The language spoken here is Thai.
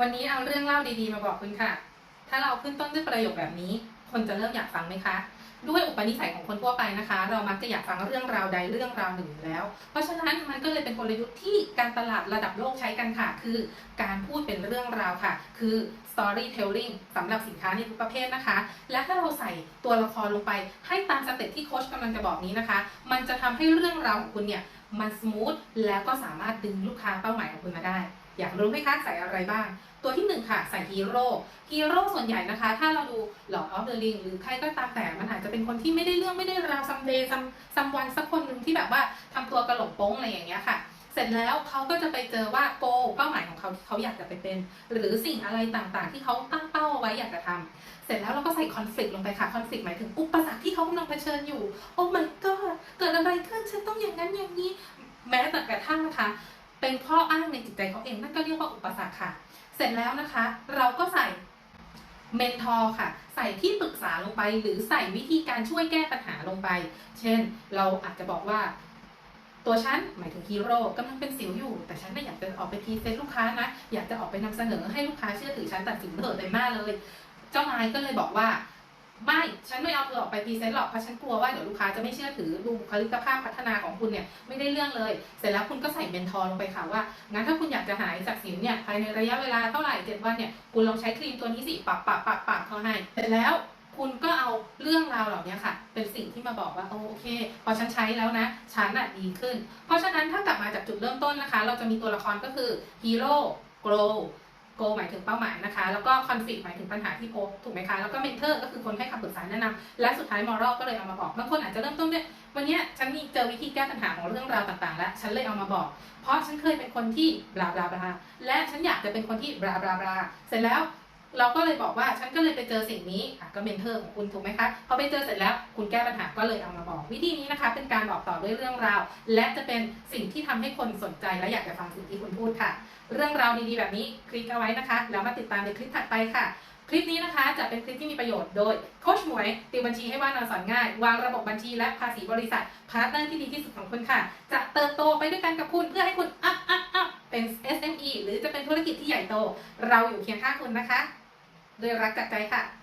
วันนี้เอาเรื่องเล่าดีๆมาบอกคุณค่ะ ถ้าเราขึ้นต้นด้วยประโยคแบบนี้ คนจะเริ่มอยากฟังไหมคะ ด้วยอุปนิสัยของคนทั่วไปนะคะ เรามักจะอยากฟังเรื่องราวใดเรื่องราวหนึ่งแล้ว เพราะฉะนั้นมันก็เลยเป็นกลยุทธ์ที่การตลาดระดับโลกใช้กันค่ะ คือการพูดเป็นเรื่องราวค่ะ คือ storytelling สำหรับสินค้าในทุกประเภทนะคะ และถ้าเราใส่ตัวละครลงไป ให้ตามสเต็ปที่โค้ชกำลังจะบอกนี้นะคะ มันจะทำให้เรื่องราวของคุณเนี่ยมันสมูทแล้วก็สามารถดึงลูกค้าเป้าหมายของคุณมาได้ อยากรู้ไหมคะใส่อะไรบ้าง ตัวที่หนึ่งค่ะ ใส่ฮีโร่ฮีโร่ส่วนใหญ่นะคะ ถ้าเราดูหลอดออฟเดอะลิงหรือใครก็ตามแต่มันอาจจะเป็นคนที่ไม่ได้เรื่องไม่ได้ราวซัมเดย์ซัมซัมวันสักคนหนึ่งที่แบบว่าทำตัวกระหลงโป้งอะไรอย่างเงี้ยค่ะเสร็จแล้วเขาก็จะไปเจอว่าโกเป้าหมายของเขาที่เขาอยากจะไปเป็น หรือสิ่งอะไรต่างๆ ที่เขาตั้งเป้าไว้อยากจะทำเสร็จแล้วเราก็ใส่คอนฟ lict ลงไปค่ะคอนฟ lict หมายถึงอุปสรรคที่เขากำลังเผชิญอยู่ โอ้ my god เกิดอะไรขึ้นฉันต้องอย่างนั้นอย่างนี้ แม้แต่กระทั่งนะคะ เป็นข้ออ้างในจิตใจเขาเองนั่นก็เรียกว่าอุปสรรคค่ะ เสร็จแล้วนะคะ เราก็ใส่เมนทอร์ค่ะ ใส่ที่ปรึกษาลงไป หรือใส่วิธีการช่วยแก้ปัญหาลงไป เช่น เราอาจจะบอกว่า ตัวฉันหมายถึงฮีโร่กำลังเป็นสิวอยู่ แต่ฉันไม่อยากจะออกไปพีเซนลูกค้านะ อยากจะออกไปนำเสนอให้ลูกค้าเชื่อถือฉันตัดสินเถอะเต็มหน้าเลย เจ้านายก็เลยบอกว่า ไม่ฉันไม่เอาเธอออกไปพรีเซนต์หรอกเพราะฉันกลัวว่าเดี๋ยวลูกค้าจะไม่เชื่อถือดูบุคลิกภาพพัฒนาของคุณเนี่ยไม่ได้เรื่องเลย เสร็จแล้วคุณก็ใส่เมนทอร์ลงไปค่ะว่างั้นถ้าคุณอยากจะหายจากสิวเนี่ยภายในระยะเวลาเท่าไหร่เจ็ดวันเนี่ยคุณลองใช้ครีมตัวนี้สิปักปักปักปักเขาให้เสร็จแล้วคุณก็เอาเรื่องราวเหล่านี้ค่ะ เป็นสิ่งที่มาบอกว่าโอโอเค พอฉันใช้แล้วนะ ฉันน่ะดีขึ้น เพราะฉะนั้นถ้ากลับมาจากจุดเริ่มต้นนะคะ เราจะมีตัวละครก็คือฮีโร่โกล โกหมายถึงเป้าหมายนะคะ แล้วก็คอนฟ lict หมายถึงปัญหาที่พบถูกไหมคะ แล้วก็เมนเทอร์ก็คือคนให้คำปรึกษาแนะนำและสุดท้ายมอรัลก็เลยเอามาบอก บางคนอาจจะเริ่มต้นด้วยวันนี้ฉันมีเจอวิธีแก้ปัญหาของเรื่องราวต่างๆ แล้วฉันเลยเอามาบอก เพราะฉันเคยเป็นคนที่บลาบลาบลาและฉันอยากจะเป็นคนที่บลาบลาบลาเสร็จแล้ว เราก็เลยบอกว่าฉันก็เลยไปเจอสิ่งนี้อะก็เมนเทอร์ของคุณถูกไหมคะพอไปเจอเสร็จแล้วคุณแก้ปัญหาก็เลยเอามาบอก วิธีนี้นะคะ เป็นการบอกต่อด้วยเรื่องราว และจะเป็นสิ่งที่ทำให้คนสนใจและอยากจะฟังสิ่งที่คุณพูดค่ะ เรื่องราวดีๆแบบนี้คลิกเอาไว้นะคะ แล้วมาติดตามในคลิปถัดไปค่ะ คลิปนี้นะคะจะเป็นคลิปที่มีประโยชน์โดยโคชหมวยติวบัญชีให้ว่านอนสอนง่าย วางระบบบัญชีและภาษีบริษัทพาร์ทเนอร์ที่ดีที่สุดของคุณค่ะ จะเติบโตไปด้วยกันกับคุณเพื่อให้คุณอัพอัพอัพเป็น SME หรือจะเป็นธุรกิจที่ใหญ่โต เราอยู่เคียงข้างคุณนะคะ ด้วยรักจากใจค่ะ